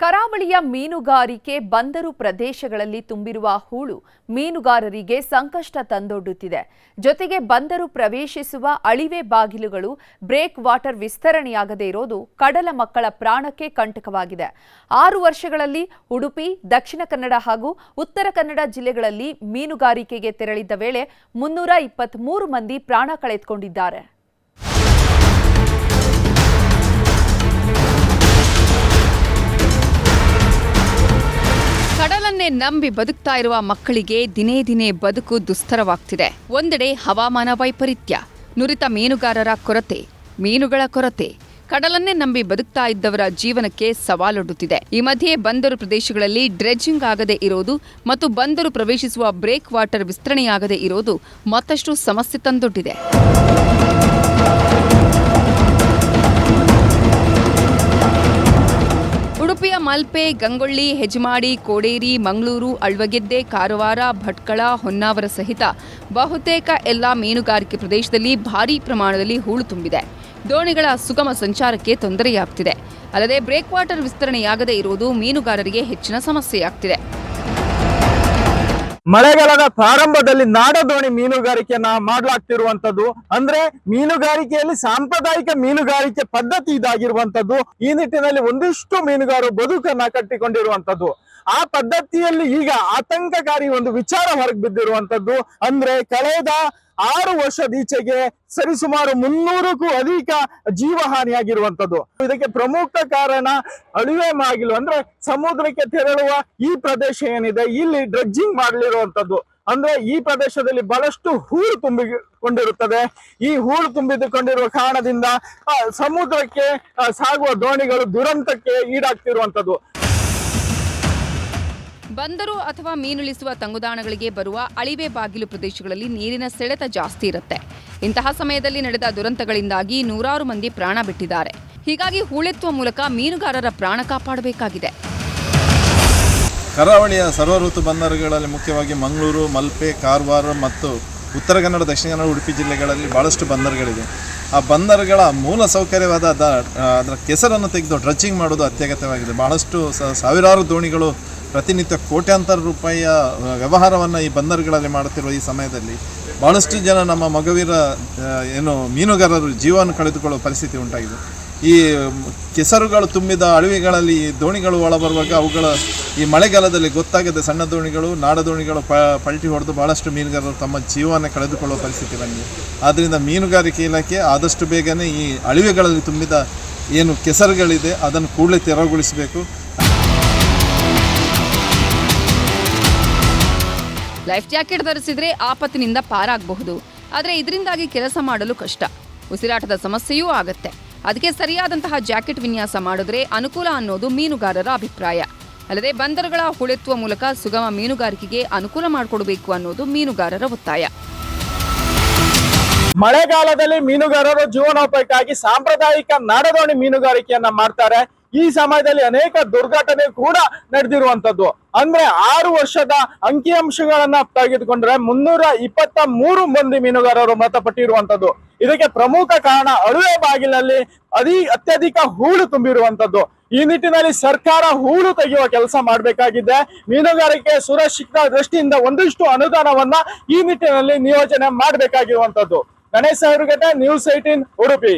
ಕರಾವಳಿಯ ಮೀನುಗಾರಿಕೆ ಬಂದರು ಪ್ರದೇಶಗಳಲ್ಲಿ ತುಂಬಿರುವ ಹೂಳು ಮೀನುಗಾರರಿಗೆ ಸಂಕಷ್ಟ ತಂದೊಡ್ಡುತ್ತಿದೆ. ಜೊತೆಗೆ ಬಂದರು ಪ್ರವೇಶಿಸುವ ಅಳಿವೆ ಬಾಗಿಲುಗಳು, ಬ್ರೇಕ್ ವಾಟರ್ ವಿಸ್ತರಣೆಯಾಗದೇ ಇರೋದು ಕಡಲ ಮಕ್ಕಳ ಪ್ರಾಣಕ್ಕೆ ಕಂಟಕವಾಗಿದೆ. ಆರು ವರ್ಷಗಳಲ್ಲಿ ಉಡುಪಿ, ದಕ್ಷಿಣ ಕನ್ನಡ ಹಾಗೂ ಉತ್ತರ ಕನ್ನಡ ಜಿಲ್ಲೆಗಳಲ್ಲಿ ಮೀನುಗಾರಿಕೆಗೆ ತೆರಳಿದ್ದ ವೇಳೆ ಮುನ್ನೂರ ಇಪ್ಪತ್ಮೂರು ಮಂದಿ ಪ್ರಾಣ ಕಳೆದುಕೊಂಡಿದ್ದಾರೆ. ನಂಬಿ ಬದುಕ್ತಾ ಇರುವ ಮಕ್ಕಳಿಗೆ ದಿನೇ ದಿನೇ ಬದುಕು ದುಸ್ತರವಾಗ್ತಿದೆ. ಒಂದೆಡೆ ಹವಾಮಾನ ವೈಪರೀತ್ಯ, ನುರಿತ ಮೀನುಗಾರರ ಕೊರತೆ, ಮೀನುಗಳ ಕೊರತೆ, ಕಡಲನ್ನೇ ನಂಬಿ ಬದುಕ್ತಾ ಇದ್ದವರ ಜೀವನಕ್ಕೆ ಸವಾಲೊಡ್ಡುತ್ತಿದೆ. ಈ ಮಧ್ಯೆ ಬಂದರು ಪ್ರದೇಶಗಳಲ್ಲಿ ಡ್ರೆಡ್ಜಿಂಗ್ ಆಗದೆ ಇರೋದು ಮತ್ತು ಬಂದರು ಪ್ರವೇಶಿಸುವ ಬ್ರೇಕ್ ವಾಟರ್ ವಿಸ್ತರಣೆಯಾಗದೆ ಇರೋದು ಮತ್ತಷ್ಟು ಸಮಸ್ಯೆ ತಂದೊಡ್ಡಿದೆ. ಉಡುಪಿಯ ಮಲ್ಪೆ, ಗಂಗೊಳ್ಳಿ, ಹೆಜಮಾಡಿ, ಕೋಡೇರಿ, ಮಂಗಳೂರು, ಅಳ್ವಗೆದ್ದೆ, ಕಾರವಾರ, ಭಟ್ಕಳ, ಹೊನ್ನಾವರ ಸಹಿತ ಬಹುತೇಕ ಎಲ್ಲ ಮೀನುಗಾರಿಕೆ ಪ್ರದೇಶದಲ್ಲಿ ಭಾರೀ ಪ್ರಮಾಣದಲ್ಲಿ ಹೂಳು ತುಂಬಿದೆ. ದೋಣಿಗಳ ಸುಗಮ ಸಂಚಾರಕ್ಕೆ ತೊಂದರೆಯಾಗ್ತಿದೆ. ಅಲ್ಲದೆ ಬ್ರೇಕ್ ವಾಟರ್ ವಿಸ್ತರಣೆಯಾಗದೇ ಇರುವುದು ಮೀನುಗಾರರಿಗೆ ಹೆಚ್ಚಿನ ಸಮಸ್ಯೆಯಾಗ್ತಿದೆ. ಮಳೆಗಾಲದ ಪ್ರಾರಂಭದಲ್ಲಿ ನಾಡದೋಣಿ ಮೀನುಗಾರಿಕೆಯನ್ನ ಮಾಡಲಾಗ್ತಿರುವಂತದ್ದು. ಅಂದ್ರೆ ಮೀನುಗಾರಿಕೆಯಲ್ಲಿ ಸಾಂಪ್ರದಾಯಿಕ ಮೀನುಗಾರಿಕೆ ಪದ್ಧತಿ ಇದಾಗಿರುವಂತದ್ದು. ಈ ನಿಟ್ಟಿನಲ್ಲಿ ಒಂದಿಷ್ಟು ಮೀನುಗಾರರು ಬದುಕನ್ನ ಕಟ್ಟಿಕೊಂಡಿರುವಂತದ್ದು. ಆ ಪದ್ಧತಿಯಲ್ಲಿ ಈಗ ಆತಂಕಕಾರಿ ಒಂದು ವಿಚಾರ ಹೊರಗೆ ಬಿದ್ದಿರುವಂತದ್ದು ಅಂದ್ರೆ ಕಳೆದ ಆರು ವರ್ಷದೀಚೆಗೆ ಸರಿಸುಮಾರು ಮುನ್ನೂರಕ್ಕೂ ಅಧಿಕ ಜೀವಹಾನಿಯಾಗಿರುವಂತದ್ದು ಇದಕ್ಕೆ ಪ್ರಮುಖ ಕಾರಣ ಅಳಿವೆ ಮಾಗಿಲು. ಅಂದ್ರೆ ಸಮುದ್ರಕ್ಕೆ ತೆರಳುವ ಈ ಪ್ರದೇಶ ಏನಿದೆ, ಇಲ್ಲಿ ಡ್ರಡ್ಜಿಂಗ್ ಮಾಡಲಿರುವಂತದ್ದು ಅಂದ್ರೆ ಈ ಪ್ರದೇಶದಲ್ಲಿ ಬಹಳಷ್ಟು ಹೂಳು ತುಂಬಿಕೊಂಡಿರುತ್ತದೆ. ಈ ಹೂಳು ತುಂಬಿದುಕೊಂಡಿರುವ ಕಾರಣದಿಂದ ಸಮುದ್ರಕ್ಕೆ ಸಾಗುವ ದೋಣಿಗಳು ದುರಂತಕ್ಕೆ ಈಡಾಗ್ತಿರುವಂತದ್ದು ಬಂದರು ಅಥವಾ ಮೀನುಳಿಸುವ ತಂಗುದಾಣಗಳಿಗೆ ಬರುವ ಅಳಿವೆ ಬಾಗಿಲು ಪ್ರದೇಶಗಳಲ್ಲಿ ನೀರಿನ ಸೆಳೆತ ಜಾಸ್ತಿ ಇರುತ್ತೆ. ಇಂತಹ ಸಮಯದಲ್ಲಿ ನಡೆದ ದುರಂತಗಳಿಂದಾಗಿ ನೂರಾರು ಮಂದಿ ಪ್ರಾಣ ಬಿಟ್ಟಿದ್ದಾರೆ. ಹೀಗಾಗಿ ಹೂಳೆತ್ತುವ ಮೂಲಕ ಮೀನುಗಾರರ ಪ್ರಾಣ ಕಾಪಾಡಬೇಕಾಗಿದೆ. ಕರಾವಳಿಯ ಸರ್ವ ಋತು ಬಂದರುಗಳಲ್ಲಿ ಮುಖ್ಯವಾಗಿ ಮಂಗಳೂರು, ಮಲ್ಪೆ, ಕಾರವಾರ ಮತ್ತು ಉತ್ತರ ಕನ್ನಡ, ದಕ್ಷಿಣ ಕನ್ನಡ, ಉಡುಪಿ ಜಿಲ್ಲೆಗಳಲ್ಲಿ ಭಾಳಷ್ಟು ಬಂದರುಗಳಿವೆ. ಆ ಬಂದರುಗಳ ಮೂಲ ಸೌಕರ್ಯವಾದ ಅದರ ಕೆಸರನ್ನು ತೆಗೆದು ಡ್ರಚಿಂಗ್ ಮಾಡೋದು ಅತ್ಯಗತ್ಯವಾಗಿದೆ. ಭಾಳಷ್ಟು ಸಾವಿರಾರು ದೋಣಿಗಳು ಪ್ರತಿನಿತ್ಯ ಕೋಟ್ಯಾಂತರ ರೂಪಾಯಿಯ ವ್ಯವಹಾರವನ್ನು ಈ ಬಂದರುಗಳಲ್ಲಿ ಮಾಡುತ್ತಿರುವ ಈ ಸಮಯದಲ್ಲಿ ಭಾಳಷ್ಟು ಜನ ನಮ್ಮ ಮಗುವಿರ ಏನು, ಮೀನುಗಾರರು ಜೀವವನ್ನು ಕಳೆದುಕೊಳ್ಳುವ ಪರಿಸ್ಥಿತಿ ಉಂಟಾಗಿದೆ. ಈ ಕೆಸರುಗಳು ತುಂಬಿದ ಅಳವಿಗಳಲ್ಲಿ ಈ ದೋಣಿಗಳು ಒಳಬರುವಾಗ ಅವುಗಳ ಈ ಮಳೆಗಾಲದಲ್ಲಿ ಗೊತ್ತಾಗದೆ ಸಣ್ಣ ದೋಣಿಗಳು, ನಾಡ ದೋಣಿಗಳು ಪ, ಪಲ್ಟಿ ಹೊಡೆದು ಭಾಳಷ್ಟು ಮೀನುಗಾರರು ತಮ್ಮ ಜೀವನ ಕಳೆದುಕೊಳ್ಳುವ ಪರಿಸ್ಥಿತಿ ಬಂದಿದೆ. ಆದ್ದರಿಂದ ಮೀನುಗಾರಿಕೆ ಇಲಾಖೆ ಆದಷ್ಟು ಬೇಗನೆ ಈ ಅಳಿವೆಗಳಲ್ಲಿ ತುಂಬಿದ ಏನು ಕೆಸರುಗಳಿದೆ, ಅದನ್ನು ಕೂಡಲೇ ತೆರವುಗೊಳಿಸಬೇಕು. Life jacket ಧರಿಸಿದ್ರೆ ಆಪತ್ತಿನಿಂದ ಪಾರಾಗಬಹುದು. ಆದರೆ ಇದರಿಂದಾಗಿ ಕೆಲಸ ಮಾಡಲು ಕಷ್ಟ. ಉಸಿರಾಟದ ಸಮಸ್ಯೆಯೂ ಆಗತ್ತೆ. ಅದಕ್ಕೆ ಸರಿಯಾದಂತಹ ಜಾಕೆಟ್ ವಿನ್ಯಾಸ ಮಾಡಿದ್ರೆ ಅನುಕೂಲ ಅನ್ನೋದು ಮೀನುಗಾರರ ಅಭಿಪ್ರಾಯ. ಅಲ್ಲದೆ ಬಂದರುಗಳ ಹುಳೆತ್ತುವ ಮೂಲಕ ಸುಗಮ ಮೀನುಗಾರಿಕೆಗೆ ಅನುಕೂಲ ಮಾಡಿಕೊಡಬೇಕು ಅನ್ನೋದು ಮೀನುಗಾರರ ಒತ್ತಾಯ. ಮಳೆಗಾಲದಲ್ಲಿ ಮೀನುಗಾರರು ಜೀವನೋಪಾಯಕ್ಕಾಗಿ ಸಾಂಪ್ರದಾಯಿಕ ನಾಡದೋಣಿ ಮೀನುಗಾರಿಕೆಯನ್ನ ಮಾಡ್ತಾರೆ. ಈ ಸಮಯದಲ್ಲಿ ಅನೇಕ ದುರ್ಘಟನೆ ಕೂಡ ನಡೆದಿರುವಂತದ್ದು ಅಂದ್ರೆ ಆರು ವರ್ಷದ ಅಂಕಿಅಂಶಗಳನ್ನ ತೆಗೆದುಕೊಂಡ್ರೆ ಮುನ್ನೂರ ಇಪ್ಪತ್ತ ಮೂರು ಮಂದಿ ಮೀನುಗಾರರು ಮೃತಪಟ್ಟಿರುವಂತದ್ದು ಇದಕ್ಕೆ ಪ್ರಮುಖ ಕಾರಣ ಅಳುವೆ ಬಾಗಿಲಲ್ಲಿ ಅತಿ ಅತ್ಯಧಿಕ ಹೂಳು ತುಂಬಿರುವಂತದ್ದು ಈ ನಿಟ್ಟಿನಲ್ಲಿ ಸರ್ಕಾರ ಹೂಳು ತೆಗೆಯುವ ಕೆಲಸ ಮಾಡಬೇಕಾಗಿದೆ. ಮೀನುಗಾರಿಕೆ ಸುರಕ್ಷಿತ ದೃಷ್ಟಿಯಿಂದ ಒಂದಿಷ್ಟು ಅನುದಾನವನ್ನ ಈ ನಿಟ್ಟಿನಲ್ಲಿ ನಿಯೋಜನೆ ಮಾಡಬೇಕಾಗಿರುವಂತದ್ದು ಗಣೇಶ್ ಅವರುಗಟ್ಟೆ ನ್ಯೂಸ್ ಏಟೀನ್ ಉಡುಪಿ.